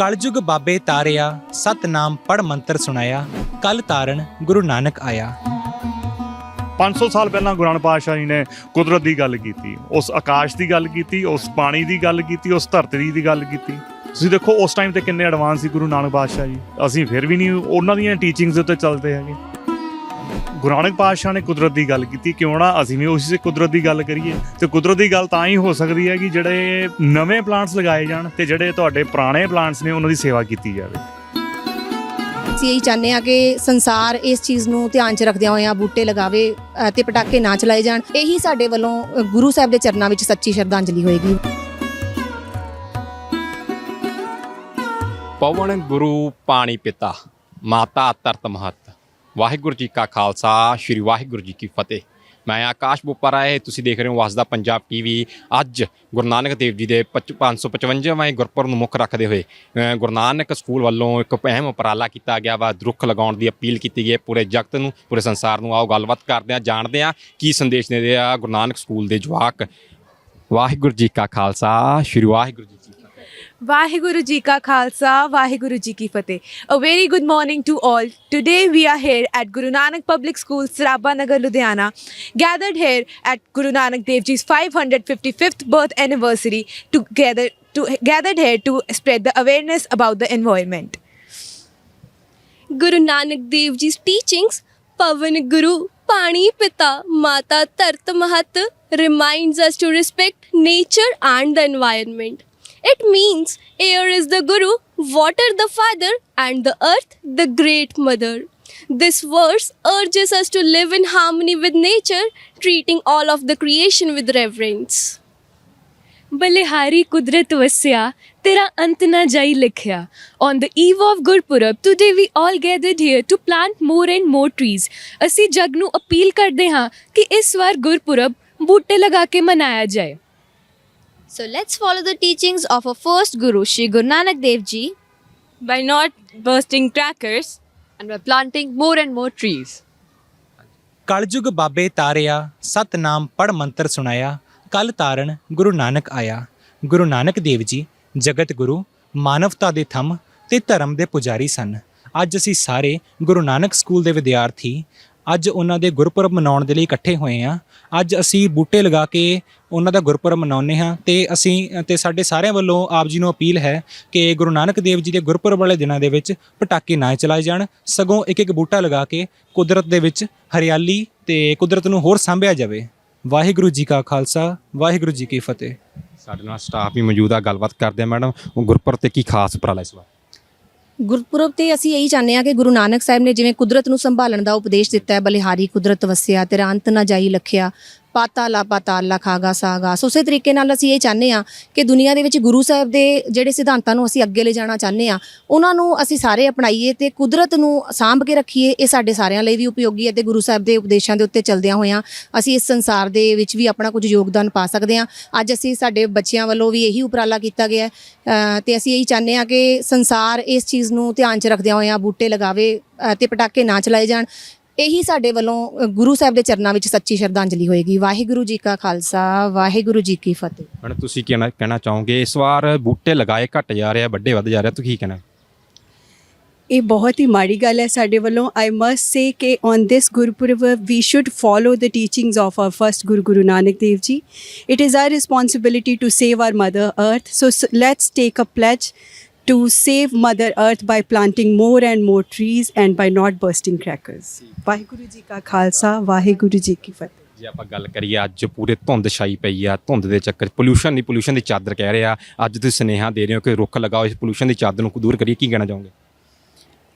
ਕਲਯੁਗ ਬਾਬੇ ਤਾਰਿਆ, ਸਤਨਾਮ ਪੜ ਮੰਤਰ ਸੁਣਾਇਆ, ਕਲ ਤਾਰਨ ਗੁਰੂ ਨਾਨਕ ਆਇਆ। 500 ਸਾਲ ਪਹਿਲਾਂ ਗੁਰੂ ਨਾਨਕ ਪਾਤਸ਼ਾਹ ਜੀ ਨੇ ਕੁਦਰਤ ਦੀ ਗੱਲ ਕੀਤੀ, ਉਸ ਆਕਾਸ਼ ਦੀ ਗੱਲ ਕੀਤੀ, ਉਸ ਪਾਣੀ ਦੀ ਗੱਲ ਕੀਤੀ, ਉਸ ਧਰਤੀ ਦੀ ਗੱਲ ਕੀਤੀ। ਤੁਸੀਂ ਦੇਖੋ ਉਸ ਟਾਈਮ ਤੇ ਕਿੰਨੇ ਐਡਵਾਂਸ ਸੀ ਗੁਰੂ ਨਾਨਕ ਪਾਤਸ਼ਾਹ ਜੀ। ਅਸੀਂ ਫਿਰ ਵੀ ਨਹੀਂ, ਉਹਨਾਂ ਦੀਆਂ ਟੀਚਿੰਗਸ ਉੱਤੇ ਚੱਲਦੇ ਹੈਗੇ। ਗੁਰੂ ਨਾਨਕ ਪਾਤਸ਼ਾਹ ਨੇ ਕੁਦਰਤ ਦੀ ਗੱਲ ਕੀਤੀ ਕਿਉਂ ਨਾ ਅਸੀਂ ਵੀ ਉਸੇ ਕੁਦਰਤ ਦੀ ਗੱਲ ਕਰੀਏ। ਤੇ ਕੁਦਰਤ ਦੀ ਗੱਲ ਤਾਂ ਹੀ ਹੋ ਸਕਦੀ ਹੈ ਕਿ ਜਿਹੜੇ ਨਵੇਂ ਪਲਾਂਟਸ ਲਗਾਏ ਜਾਣ ਤੇ ਜਿਹੜੇ ਤੁਹਾਡੇ ਪੁਰਾਣੇ ਪਲਾਂਟਸ ਨੇ ਉਹਨਾਂ ਦੀ ਸੇਵਾ ਕੀਤੀ ਜਾਵੇ। ਅਸੀਂ ਇਹੀ ਚਾਹੁੰਦੇ ਆ ਕਿ ਸੰਸਾਰ ਇਸ ਚੀਜ਼ ਨੂੰ ਧਿਆਨ 'ਚ ਰੱਖਦਿਆਂ ਹੋਇਆਂ ਬੂਟੇ ਲਗਾਵੇ ਤੇ ਪਟਾਕੇ ਨਾ ਚਲਾਏ ਜਾਣ। ਇਹੀ ਸਾਡੇ ਵੱਲੋਂ ਗੁਰੂ ਸਾਹਿਬ ਦੇ ਚਰਨਾਂ ਵਿੱਚ ਸੱਚੀ ਸ਼ਰਧਾਂਜਲੀ ਹੋਏਗੀ। ਪਵਨ ਗੁਰੂ ਪਾਣੀ ਪਿਤਾ ਮਾਤਾ ਧਰਤ ਮਹਤ। ਵਾਹਿਗੁਰੂ ਜੀ ਕਾ ਖਾਲਸਾ, ਸ੍ਰੀ ਵਾਹਿਗੁਰੂ ਜੀ ਕੀ ਫਤਿਹ। ਮੈਂ ਆਕਾਸ਼ ਬੁੱਪਰ ਰਾਏ ਤੁਸੀਂ ਦੇਖ ਰਹੇ ਹੋ ਵਸਦਾ ਪੰਜਾਬ ਟੀਵੀ। ਅੱਜ ਗੁਰੂ ਨਾਨਕ ਦੇਵ ਜੀ ਦੇ 555ਵੇਂ ਗੁਰਪੁਰਬ ਨੂੰ ਮੁੱਖ ਰੱਖਦੇ ਹੋਏ ਗੁਰੂ ਨਾਨਕ ਸਕੂਲ ਵੱਲੋਂ ਇੱਕ ਅਹਿਮ ਉਪਰਾਲਾ ਕੀਤਾ ਗਿਆ ਵਾ। ਰੁੱਖ ਲਗਾਉਣ ਦੀ ਅਪੀਲ ਕੀਤੀ ਗਈ ਹੈ ਪੂਰੇ ਜਗਤ ਨੂੰ, ਪੂਰੇ ਸੰਸਾਰ ਨੂੰ। ਆਓ ਗੱਲਬਾਤ ਕਰਦੇ ਹਾਂ, ਜਾਣਦੇ ਹਾਂ ਕੀ ਸੰਦੇਸ਼ ਦਿੰਦੇ ਆ ਗੁਰੂ ਨਾਨਕ ਸਕੂਲ ਦੇ ਜਵਾਕ। ਵਾਹਿਗੁਰੂ ਜੀ ਕਾ ਖਾਲਸਾ, ਸ੍ਰੀ ਵਾਹਿਗੁਰੂ ਜੀ ਕੀ ਫਤਿਹ ਵਾਹਿਗੁਰੂ ਜੀ ਕਾ ਖਾਲਸਾ ਵਾਹਿਗੁਰੂ ਜੀ ਕੀ ਫਤਿਹ a very good morning to all today we are here at Guru Nanak Public School Sraba Nagar Ludhiana gathered here at Guru Nanak Dev Ji's 555th birth anniversary to gather to gathered here to spread the awareness about the environment Guru Nanak Dev ji teachings Pawan ਗੁਰੂ ਪਾਣੀ ਪਿਤਾ ਮਾਤਾ ਧਰਤ ਮਹਤ reminds us to respect nature and the environment it means air is the guru water the father and the earth the great mother this verse urges us to live in harmony with nature treating all of the creation with reverence ਬਲਿਹਾਰੀ ਕੁਦਰਤ ਵਸਿਆ ਤੇਰਾ ਅੰਤ ਨਾ ਜਾਈ ਲਿਖਿਆ on the eve of Gurpurab today we all gathered here to plant more and more trees ਅਸੀਂ ਜਗ ਨੂੰ ਅਪੀਲ ਕਰਦੇ ਹਾਂ ਕਿ ਇਸ ਵਾਰ ਗੁਰਪੁਰਬ ਬੂਟੇ ਲਗਾ ਕੇ ਮਨਾਇਆ ਜਾਏ So let's follow the teachings of our first guru Sri Guru Nanak Dev Ji by not bursting crackers and by planting more and more trees. ਕਲਯੁਗ ਬਾਬੇ ਤਾਰਿਆ ਸਤਨਾਮ ਪੜ ਮੰਤਰ ਸੁਣਾਇਆ ਕਲ ਤਾਰਨ ਗੁਰੂ ਨਾਨਕ ਆਇਆ ਗੁਰੂ ਨਾਨਕ ਦੇਵ ਜੀ ਜਗਤ ਗੁਰੂ ਮਾਨਵਤਾ ਦੇ ਥੰਮ ਤੇ ਧਰਮ ਦੇ ਪੁਜਾਰੀ ਸਨ ਅੱਜ ਅਸੀਂ ਸਾਰੇ ਗੁਰੂ ਨਾਨਕ ਸਕੂਲ ਦੇ ਵਿਦਿਆਰਥੀ ਅੱਜ ਉਹਨਾਂ ਦੇ ਗੁਰਪੁਰਬ ਮਨਾਉਣ ਦੇ ਲਈ ਇਕੱਠੇ ਹੋਏ ਹਾਂ। ਅੱਜ ਅਸੀਂ ਬੂਟੇ ਲਗਾ ਕੇ ਉਹਨਾਂ ਦਾ ਗੁਰਪੁਰਬ ਮਨਾਉਂਦੇ ਹਾਂ ਤੇ ਅਸੀਂ, ਤੇ ਸਾਡੇ ਸਾਰਿਆਂ ਵੱਲੋਂ ਆਪ ਜੀ ਨੂੰ ਅਪੀਲ ਹੈ ਕਿ ਗੁਰੂ ਨਾਨਕ ਦੇਵ ਜੀ ਦੇ ਗੁਰਪੁਰਬ ਵਾਲੇ ਦਿਨਾਂ ਦੇ ਵਿੱਚ ਪਟਾਕੇ ਨਾ ਚਲਾਏ ਜਾਣ, ਸਗੋਂ ਇੱਕ ਇੱਕ ਬੂਟਾ ਲਗਾ ਕੇ ਕੁਦਰਤ ਦੇ ਵਿੱਚ ਹਰਿਆਲੀ ਤੇ ਕੁਦਰਤ ਨੂੰ ਹੋਰ ਸਾਂਭਿਆ ਜਾਵੇ। ਵਾਹਿਗੁਰੂ ਜੀ ਕਾ ਖਾਲਸਾ, ਵਾਹਿਗੁਰੂ ਜੀ ਕੀ ਫਤਿਹ। ਸਾਡੇ ਨਾਲ ਸਟਾਫ ਵੀ ਮੌਜੂਦ ਆ, ਗੱਲਬਾਤ ਕਰਦੇ ਆ ਮੈਡਮ, ਉਹ ਗੁਰਪੁਰਬ ਤੇ ਕੀ ਖਾਸ ਉਪਰਾਲਾ ਇਸ ਵਾਰ? ਗੁਰਪੁਰਬ ਤੇ ਅਸੀਂ ਇਹੀ ਚਾਹੁੰਦੇ ਆ ਕਿ ਗੁਰੂ ਨਾਨਕ ਸਾਹਿਬ ਨੇ ਜਿਵੇਂ ਕੁਦਰਤ ਨੂੰ ਸੰਭਾਲਣ ਦਾ ਉਪਦੇਸ਼ ਦਿੱਤਾ ਹੈ, ਬਲਿਹਾਰੀ ਕੁਦਰਤ ਵਸਿਆ ਤੇ ਅੰਤ ਨਾ ਜਾਈ ਲਖਿਆ ਪਾਤਾਲਾ ਪਾਤਾਲਾ ਖਾਗਾ ਸਾਗਾ ਸੋ ਉਸੇ ਤਰੀਕੇ ਨਾਲ ਅਸੀਂ ਇਹ ਚਾਹੁੰਦੇ ਆ ਕਿ ਦੁਨੀਆ ਦੇ ਵਿੱਚ ਗੁਰੂ ਸਾਹਿਬ ਦੇ ਜਿਹੜੇ ਸਿਧਾਂਤਾਂ ਨੂੰ ਅਸੀਂ ਅੱਗੇ ਲੈ ਜਾਣਾ ਚਾਹੁੰਦੇ ਆ ਉਹਨਾਂ ਨੂੰ ਅਸੀਂ ਸਾਰੇ ਅਪਣਾਈਏ ਤੇ ਕੁਦਰਤ ਨੂੰ ਸਾਂਭ ਕੇ ਰੱਖੀਏ ਇਹ ਸਾਡੇ ਸਾਰਿਆਂ ਲਈ ਵੀ ਉਪਯੋਗੀ ਹੈ ਤੇ ਗੁਰੂ ਸਾਹਿਬ ਦੇ ਉਪਦੇਸ਼ਾਂ ਦੇ ਉੱਤੇ ਚੱਲਦਿਆਂ ਹੋਇਆਂ ਅਸੀਂ ਇਸ ਸੰਸਾਰ ਦੇ ਵਿੱਚ ਵੀ ਆਪਣਾ ਕੁਝ ਯੋਗਦਾਨ ਪਾ ਸਕਦੇ ਹਾਂ। ਅੱਜ ਅਸੀਂ ਸਾਡੇ ਬੱਚਿਆਂ ਵੱਲੋਂ ਵੀ ਇਹੀ ਉਪਰਾਲਾ ਕੀਤਾ ਗਿਆ ਹੈ ਤੇ ਅਸੀਂ ਇਹੀ ਚਾਹੁੰਦੇ ਹਾਂ ਕਿ ਸੰਸਾਰ ਇਸ ਚੀਜ਼ ਨੂੰ ਧਿਆਨ 'ਚ ਰੱਖਦਿਆਂ ਹੋਇਆਂ ਬੂਟੇ ਲਗਾਵੇ ਅ, ਤੇ ਪਟਾਕੇ ਨਾ ਚਲਾਏ ਜਾਣ। ਇਹੀ ਸਾਡੇ ਵੱਲੋਂ ਗੁਰੂ ਸਾਹਿਬ ਦੇ ਚਰਨਾਂ ਵਿੱਚ ਸੱਚੀ ਸ਼ਰਧਾਂਜਲੀ ਹੋਏਗੀ। ਵਾਹਿਗੁਰੂ ਜੀ ਕਾ ਖਾਲਸਾ ਵਾਹਿਗੁਰੂ ਜੀ ਕੀ ਫਤਿਹ। ਮੈਡਮ ਤੁਸੀਂ ਕੀ ਕਹਿਣਾ ਕਹਿਣਾ ਚਾਹੋਗੇ ਇਸ ਵਾਰ ਬੂਟੇ ਲਗਾਏ ਘਟ ਜਾ ਰਹੇ ਆ ਵੱਡੇ ਵੱਧ ਜਾ ਰਹੇ ਤੁਸੀਂ ਕੀ ਕਹਿਣਾ? ਇਹ ਬਹੁਤ ਹੀ ਮਾੜੀ ਗੱਲ ਹੈ ਸਾਡੇ ਵੱਲੋਂ। ਆਈ ਮਸਟ ਸੇ ਕਿ on this Gurpurab we should follow the teachings of our first Guru Guru Nanak Dev ji. It is our responsibility to save our mother earth so let's take a pledge to save mother earth by planting more and more trees and by not bursting crackers Waheguru ji ਕਾ ਖਾਲਸਾ ਵਾਹਿਗੁਰੂ ਜੀ ਕੀ ਫਤਿਹ ਜੇ ਆਪਾਂ ਗੱਲ ਕਰੀਏ, ਅੱਜ ਪੂਰੇ ਧੁੰਦ ਛਾਈ ਪਈ ਆ, ਧੁੰਦ ਦੇ ਚੱਕਰ ਪੋਲੂਸ਼ਨ ਨਹੀਂ ਪੋਲੂਸ਼ਨ ਦੀ ਚਾਦਰ ਕਹਿ ਰਹੇ। ਆ ਅੱਜ ਤੁਸੀਂ ਸੁਨੇਹਾ ਦੇ ਰਹੇ ਹੋ ਕਿ ਰੁੱਖ ਲਗਾਓ, ਇਸ ਪੋਲੂਸ਼ਨ ਦੀ ਚਾਦਰ ਨੂੰ ਦੂਰ ਕਰੀਏ, ਕੀ ਕਹਿਣਾ ਚਾਹੋਗੇ?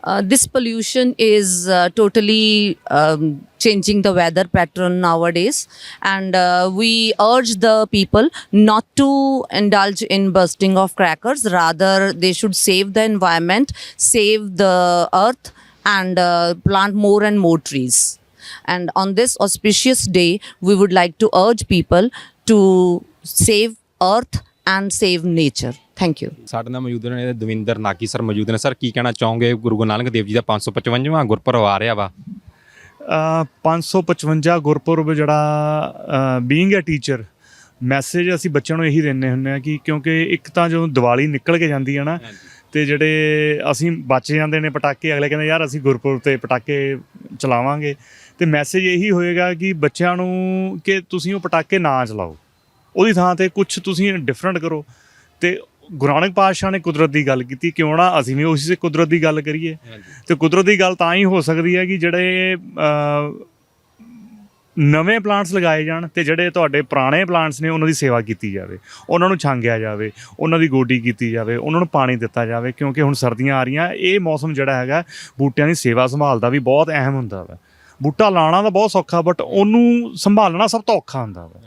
Uh, this pollution is uh, totally um, changing the weather pattern nowadays. And uh, we urge the people not to indulge in bursting of crackers. Rather they should save the environment save the earth and uh, plant more and more trees. And on this auspicious day we would like to urge people to save earth and save nature. Thank you. ਸਾਡੇ ਨਾਲ ਮੌਜੂਦ ਨੇ Davinder Nagi sir ਮੌਜੂਦ ਨੇ। Sir ਕੀ ਕਹਿਣਾ ਚਾਹੋਗੇ? ਗੁਰੂ ਨਾਨਕ ਦੇਵ ਜੀ ਦਾ 555ਵਾਂ ਗੁਰਪੁਰਬ ਆ ਰਿਹਾ ਵਾ ਅ, 555 ਗੁਰਪੁਰਬ ਜਿਹੜਾ ਬੀਇੰਗ ਅ ਟੀਚਰ ਮੈਸੇਜ ਅਸੀਂ ਬੱਚਿਆਂ ਨੂੰ ਇਹੀ ਦਿੰਦੇ ਹੁੰਦੇ ਆ ਕਿ ਕਿਉਂਕਿ ਇੱਕ ਤਾਂ ਜਦੋਂ ਦੀਵਾਲੀ ਨਿਕਲ ਕੇ ਜਾਂਦੀ ਹੈ ਨਾ ਤੇ ਜਿਹੜੇ ਅਸੀਂ ਬਚ ਜਾਂਦੇ ਨੇ ਪਟਾਕੇ ਅਗਲੇ ਕਹਿੰਦੇ ਯਾਰ ਅਸੀਂ ਗੁਰਪੁਰਬ ਤੇ ਪਟਾਕੇ ਚਲਾਵਾਂਗੇ। ਤੇ ਮੈਸੇਜ ਇਹੀ ਹੋਏਗਾ ਕਿ ਬੱਚਿਆਂ ਨੂੰ ਕਿ ਤੁਸੀਂ ਉਹ ਪਟਾਕੇ ਨਾ ਚਲਾਓ। ਉਹਦੀ ਥਾਂ ਤੇ ਕੁਝ ਤੁਸੀਂ ਡਿਫਰੈਂਟ ਕਰੋ। ਤੇ ਗੁਰੂ ਨਾਨਕ ਪਾਤਸ਼ਾਹ ਨੇ ਕੁਦਰਤ ਦੀ ਗੱਲ ਕੀਤੀ ਕਿਉਂ ਨਾ ਅਸੀਂ ਵੀ ਉਸੇ ਕੁਦਰਤ ਦੀ ਗੱਲ ਕਰੀਏ। ਤੇ ਕੁਦਰਤ ਦੀ ਗੱਲ ਤਾਂ ਹੀ ਹੋ ਸਕਦੀ ਹੈ ਕਿ ਜਿਹੜੇ ਨਵੇਂ ਪਲਾਂਟਸ ਲਗਾਏ ਜਾਣ ਤੇ ਜਿਹੜੇ ਤੁਹਾਡੇ ਪੁਰਾਣੇ ਪਲਾਂਟਸ ਨੇ ਉਹਨਾਂ ਦੀ ਸੇਵਾ ਕੀਤੀ ਜਾਵੇ। ਉਹਨਾਂ ਨੂੰ ਛਾਂਗਿਆ ਜਾਵੇ ਉਹਨਾਂ ਦੀ ਗੋਡੀ ਕੀਤੀ ਜਾਵੇ ਉਹਨਾਂ ਨੂੰ ਪਾਣੀ ਦਿੱਤਾ ਜਾਵੇ ਕਿਉਂਕਿ ਹੁਣ ਸਰਦੀਆਂ ਆ ਰਹੀਆਂ ਇਹ ਮੌਸਮ ਜਿਹੜਾ ਹੈਗਾ ਬੂਟਿਆਂ ਦੀ ਸੇਵਾ ਸੰਭਾਲ ਦਾ ਵੀ ਬਹੁਤ ਅਹਿਮ ਹੁੰਦਾ ਵਾ। ਬੂਟਾ ਲਾਣਾ ਤਾਂ ਬਹੁਤ ਸੌਖਾ ਬਟ ਉਹਨੂੰ ਸੰਭਾਲਣਾ ਸਭ ਤੋਂ ਔਖਾ ਹੁੰਦਾ ਵਾ।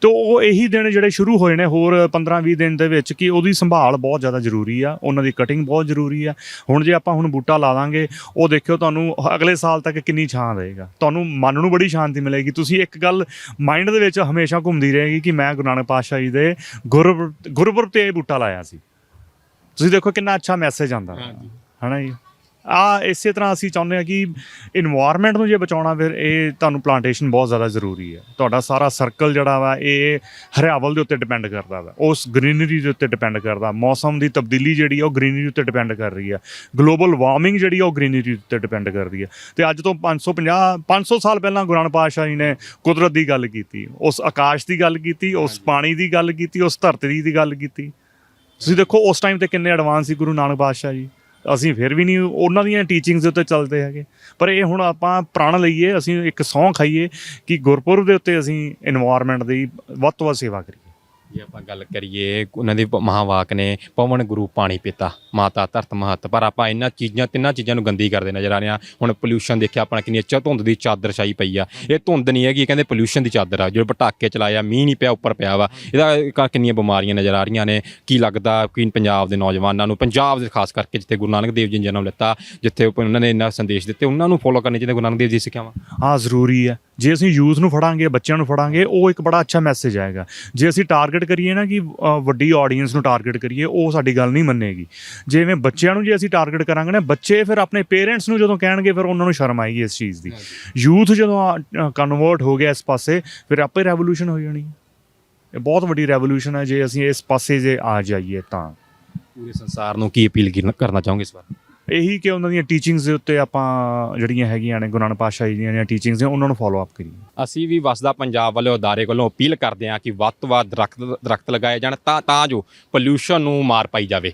ਤੇ ਉਹ ਇਹੀ ਦਿਨ ਜਿਹੜੇ ਸ਼ੁਰੂ ਹੋਏ ਨੇ ਹੋਰ 15-20 ਦਿਨ ਦੇ ਵਿੱਚ ਕਿ ਉਹਦੀ ਸੰਭਾਲ ਬਹੁਤ ਜ਼ਿਆਦਾ ਜ਼ਰੂਰੀ ਆ ਉਹਨਾਂ ਦੀ ਕਟਿੰਗ ਬਹੁਤ ਜ਼ਰੂਰੀ ਆ। ਹੁਣ ਜੇ ਆਪਾਂ ਹੁਣ ਬੂਟਾ ਲਾ ਦਾਂਗੇ ਉਹ ਦੇਖਿਓ ਤੁਹਾਨੂੰ ਅਗਲੇ ਸਾਲ ਤੱਕ ਕਿੰਨੀ ਛਾਂ ਦੇਗਾ ਤੁਹਾਨੂੰ ਮਨ ਨੂੰ ਬੜੀ ਸ਼ਾਂਤੀ ਮਿਲੇਗੀ। ਤੁਸੀਂ ਇੱਕ ਗੱਲ ਮਾਈਂਡ ਦੇ ਵਿੱਚ ਹਮੇਸ਼ਾ ਘੁੰਮਦੀ ਰਹੇਗੀ ਕਿ ਮੈਂ ਗੁਰੂ ਨਾਨਕ ਪਾਤਸ਼ਾਹ ਜੀ ਦੇ ਗੁਰਪੁਰਬ ਤੇ ਇਹ ਬੂਟਾ ਲਾਇਆ ਸੀ। ਤੁਸੀਂ ਦੇਖੋ ਕਿੰਨਾ ਅੱਛਾ ਮੈਸੇਜ ਆਉਂਦਾ। ਹਨਾ ਜੀ? ਆ ਇਸੇ ਤਰ੍ਹਾਂ ਅਸੀਂ ਚਾਹੁੰਦੇ ਹਾਂ ਕਿ ਇਨਵਾਇਰਨਮੈਂਟ ਨੂੰ ਜੇ ਬਚਾਉਣਾ ਫਿਰ ਇਹ ਤੁਹਾਨੂੰ ਪਲਾਂਟੇਸ਼ਨ ਬਹੁਤ ਜ਼ਿਆਦਾ ਜ਼ਰੂਰੀ ਹੈ। ਤੁਹਾਡਾ ਸਾਰਾ ਸਰਕਲ ਜਿਹੜਾ ਵਾ ਇਹ ਹਰਿਆਵਲ ਦੇ ਉੱਤੇ ਡਿਪੈਂਡ ਕਰਦਾ ਵਾ। ਉਸ ਗ੍ਰੀਨਰੀ ਦੇ ਉੱਤੇ ਡਿਪੈਂਡ ਕਰਦਾ। ਮੌਸਮ ਦੀ ਤਬਦੀਲੀ ਜਿਹੜੀ ਆ ਉਹ ਗ੍ਰੀਨਰੀ ਉੱਤੇ ਡਿਪੈਂਡ ਕਰ ਰਹੀ ਹੈ ਗਲੋਬਲ ਵਾਰਮਿੰਗ ਜਿਹੜੀ ਆ ਉਹ ਗ੍ਰੀਨਰੀ ਉੱਤੇ ਡਿਪੈਂਡ ਕਰਦੀ ਹੈ ਤੇ ਅੱਜ ਤੋਂ 550 500 ਸਾਲ ਪਹਿਲਾਂ ਗੁਰੂ ਨਾਨਕ ਪਾਤਸ਼ਾਹ ਜੀ ਨੇ ਕੁਦਰਤ ਦੀ ਗੱਲ ਕੀਤੀ ਉਸ ਆਕਾਸ਼ ਦੀ ਗੱਲ ਕੀਤੀ ਉਸ ਪਾਣੀ ਦੀ ਗੱਲ ਕੀਤੀ ਉਸ ਧਰਤੀ ਦੀ ਗੱਲ ਕੀਤੀ। ਤੁਸੀਂ ਦੇਖੋ ਉਸ ਟਾਈਮ ਤੇ ਕਿੰਨੇ ਐਡਵਾਂਸ ਸੀ ਗੁਰੂ ਨਾਨਕ ਪਾਤਸ਼ਾਹ ਜੀ। ਅਸੀਂ ਫਿਰ ਵੀ ਨਹੀਂ ਉਹਨਾਂ ਦੀਆਂ ਟੀਚਿੰਗਸ ਦੇ ਉੱਤੇ ਚੱਲਦੇ ਹੈਗੇ। ਪਰ ਇਹ ਹੁਣ ਆਪਾਂ ਪ੍ਰਣ ਲਈਏ, ਅਸੀਂ ਇੱਕ ਸੌਂ ਖਾਈਏ ਕਿ ਗੁਰਪੁਰਬ ਦੇ ਉੱਤੇ ਅਸੀਂ এনवायरमेंट ਦੀ ਵੱਧ ਤੋਂ ਵੱਧ ਸੇਵਾ ਕਰੀਏ। ਜੇ, ਆਪਾਂ ਗੱਲ ਕਰੀਏ, ਉਹਨਾਂ ਦੇ ਪ- ਮਹਾਵਾਕ ਨੇ ਪਵਨ ਗੁਰੂ ਪਾਣੀ ਪਿਤਾ, ਮਾਤਾ ਧਰਤ ਮਹਤ। ਪਰ ਆਪਾਂ ਇਹਨਾਂ ਚੀਜ਼ਾਂ, ਤਿੰਨਾਂ ਚੀਜ਼ਾਂ ਨੂੰ ਗੰਦੀ ਕਰਦੇ ਨਜ਼ਰ ਆ ਰਹੇ ਹਾਂ। ਹੁਣ ਪੋਲਿਊਸ਼ਨ ਦੇਖਿਆ, ਆਪਣਾ ਕਿੰਨੀ ਅੱਛਾ ਧੁੰਦ ਦੀ ਚਾਦਰ ਛਾਈ ਪਈ ਆ। ਇਹ ਧੁੰਦ ਨਹੀਂ ਹੈਗੀ ਕਹਿੰਦੇ ਪੋਲਿਊਸ਼ਨ ਦੀ ਚਾਦਰ ਆ। ਜਿਹੜੇ ਪਟਾਕੇ ਚਲਾਇਆ ਮੀਂਹ ਨਹੀਂ ਪਿਆ, ਉੱਪਰ ਪਿਆ ਵਾ। ਇਹਦਾ ਕ- ਕਿੰਨੀਆਂ ਬਿਮਾਰੀਆਂ ਨਜ਼ਰ ਆ ਰਹੀਆਂ ਨੇ। ਕੀ ਲੱਗਦਾ ਕਿ ਪੰਜਾਬ ਦੇ ਨੌਜਵਾਨਾਂ ਨੂੰ, ਪੰਜਾਬ ਦੇ ਖਾਸ ਕਰਕੇ ਜਿੱਥੇ ਗੁਰੂ ਨਾਨਕ ਦੇਵ ਜੀ ਨੇ ਜਨਮ ਲਿੱਤਾ, ਜਿੱਥੇ ਉਹ- ਉਹਨਾਂ ਨੇ ਇੰਨਾ ਸੰਦੇਸ਼ ਦਿੱਤੇ, ਉਹਨਾਂ ਨੂੰ ਫੋਲੋ ਕਰਨੇ ਚਾਹੀਦੇ, ਗੁਰੂ ਨਾਨਕ ਦੇਵ ਜੀ ਦੀ ਸਿੱਖਿਆਵਾਂ। ਹਾਂ, ਜ਼ਰੂਰੀ ਹੈ। ਜੇ ਅਸੀਂ ਯੂਥ ਨੂੰ ਫੜਾਂਗੇ, ਬੱਚਿਆਂ ਨੂੰ ਫੜਾਂਗੇ, ਉਹ ਇੱਕ ਬੜਾ ਅੱਛਾ ਮੈਸੇਜ ਆਏਗਾ। ਜੇ ਅਸੀਂ ਟਾਰਗੇਟ ਕਰੀਏ ਨਾ ਕਿ ਅ, ਵੱਡੀ ਆਡੀਅנס ਨੂੰ ਟਾਰਗੇਟ ਕਰੀਏ ਉਹ ਸਾਡੀ ਗੱਲ ਨਹੀਂ ਮੰਨੇਗੀ। ਜਿਵੇਂ ਬੱਚਿਆਂ ਨੂੰ ਜੇ ਅਸੀਂ ਟਾਰਗੇਟ ਕਰਾਂਗੇ ਨਾ ਬੱਚੇ ਫਿਰ ਆਪਣੇ ਪੇਰੈਂਟਸ ਨੂੰ ਜਦੋਂ ਕਹਿਣਗੇ ਫਿਰ ਉਹਨਾਂ ਨੂੰ ਸ਼ਰਮ ਆਏਗੀ ਇਸ ਚੀਜ਼ ਦੀ। ਯੂਥ ਜਦੋਂ ਕਨਵਰਟ ਹੋ ਗਿਆ ਇਸ ਪਾਸੇ ਫਿਰ ਆਪੇ ਰੈਵੋਲੂਸ਼ਨ ਹੋ ਜਾਣੀ। ਹੈ। ਇਹ ਬਹੁਤ ਵੱਡੀ ਰੈਵੋਲੂਸ਼ਨ ਹੈ ਜੇ ਅਸੀਂ ਇਸ ਪਾਸੇ ਜੇ ਆ ਜਾਈਏ ਤਾਂ। ਪੂਰੇ ਸੰਸਾਰ ਨੂੰ ਕੀ ਅਪੀਲ ਕਰਨਾ ਚਾਹੋਗੇ ਇਸ ਵਾਰ? ਇਹੀ ਕਿ ਉਹਨਾਂ ਦੀਆਂ ਟੀਚਿੰਗਸ ਦੇ ਉੱਤੇ ਆਪਾਂ ਜਿਹੜੀਆਂ ਹੈਗੀਆਂ ਨੇ, ਗੁਰੂ ਨਾਨਕ ਪਾਤਸ਼ਾਹ ਜੀ ਦੀਆਂ ਟੀਚਿੰਗਸ ਨੇ, ਉਹਨਾਂ ਨੂੰ ਫੋਲੋ ਅਪ ਕਰੀਏ। ਅਸੀਂ ਵੀ ਵਸਦਾ ਪੰਜਾਬ ਵਾਲੇ ਅਦਾਰੇ ਵੱਲੋਂ ਅਪੀਲ ਕਰਦੇ ਹਾਂ ਕਿ ਵੱਧ ਤੋਂ ਵੱਧ ਦਰਖਤ ਦਰਖਤ ਲਗਾਏ ਜਾਣ ਤਾਂ ਤਾਂ ਜੋ ਪੋਲਿਊਸ਼ਨ ਨੂੰ ਮਾਰ ਪਾਈ ਜਾਵੇ।